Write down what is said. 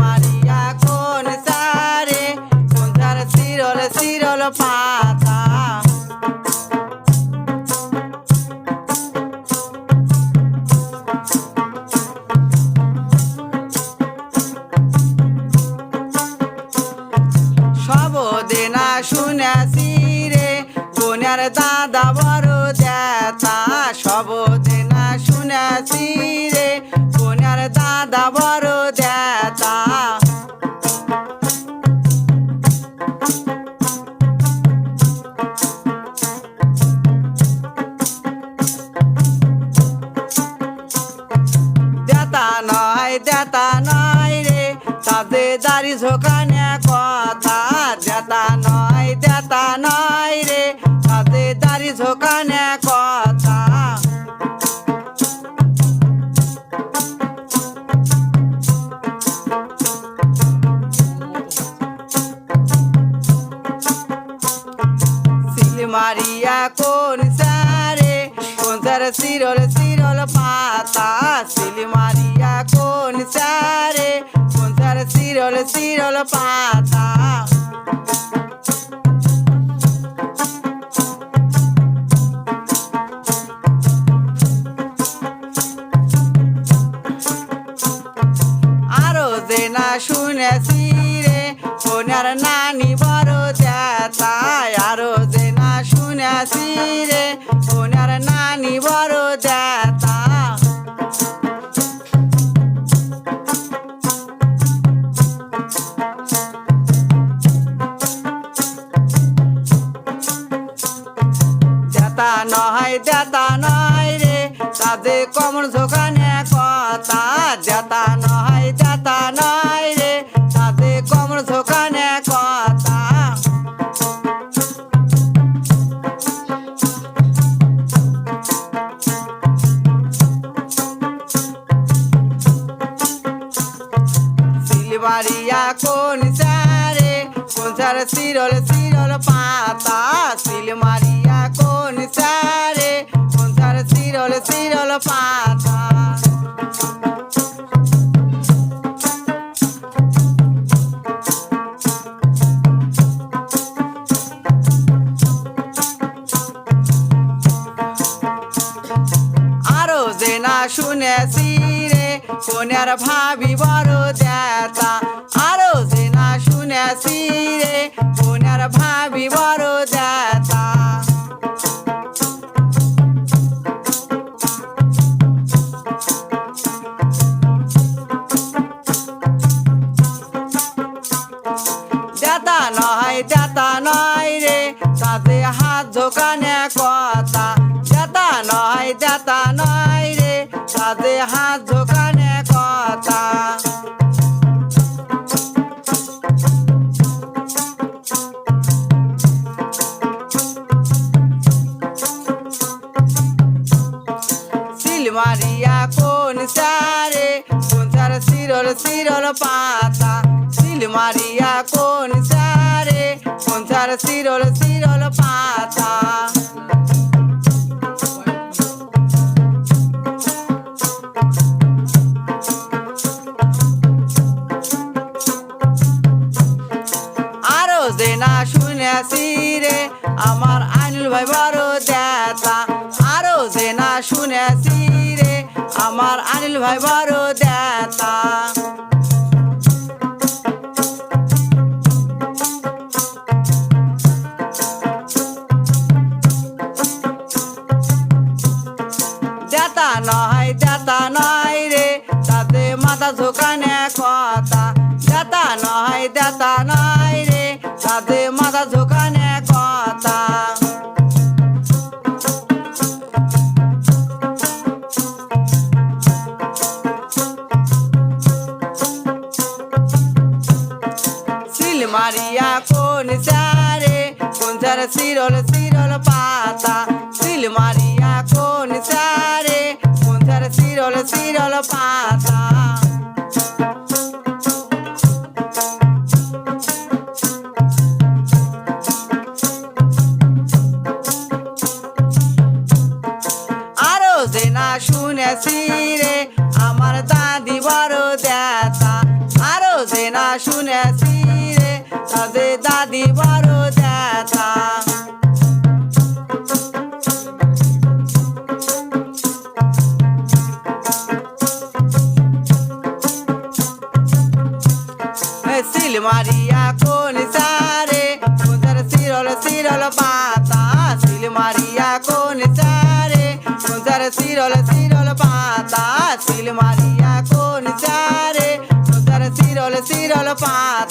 মারিয়া, কোন সারে? কোন সার সিরল সিরল পাতা? সবদে না শুনেছি রে, কোনের দাদা বড় দেতা দেতা নয় দেতা নয় রে। তাদের দাড়ি ঝোকানে কথা, দেতা নয় দেতা নয় রে। তাদের দাড়ি ঝোকানে কথা। সিল মারিয়া কোন সারে সিরল সিরল পাতা আরও যে না শুনেছি রে কোনার নানি বড় দেতা কমর ঝোকানে কথা দেতা নয় দেতা নয় রে। তাদের কমর ঝোকানে কথা। সিলবাড়িয়া কোন সারে কোন সারে সিরল সিরল পাতা সিলমারিয়া শুনেছি রে সোনার ভাবি বড় দেতা। আরও যে না শুনেছি রে তাতে হাত দোকানে কথা। সিলমারিয়া কোন সারে কোন সারে সিরল সিরল পাতা? সিলমারিয়া কোন সারে কোন সারে সিরল সিরল পাতা দেতা। আরও যে না শুনেছি রে, আমার আনিল ভাই বড় দেতা। দেতা নয়, দেতা রে, তাতে মাথা ঝোকানে কথা। দেতা নয় দেতা নয় রে কোন সারে সিরল সিরল পাতা সিল মারিয়া কোন সারে কোন সারে সিরল সিরল পাতা? আরও যে না শুনেছি রে, আমার দাদি মারিয়া কোন সারে সুন্দর সিরল সিরল পাতা সিল মারিয়া কোন সারে সুন্দর সিরল সিরল পাতা সিল মারিয়া কোন সারে সুন্দর সিরল সিরল পাতা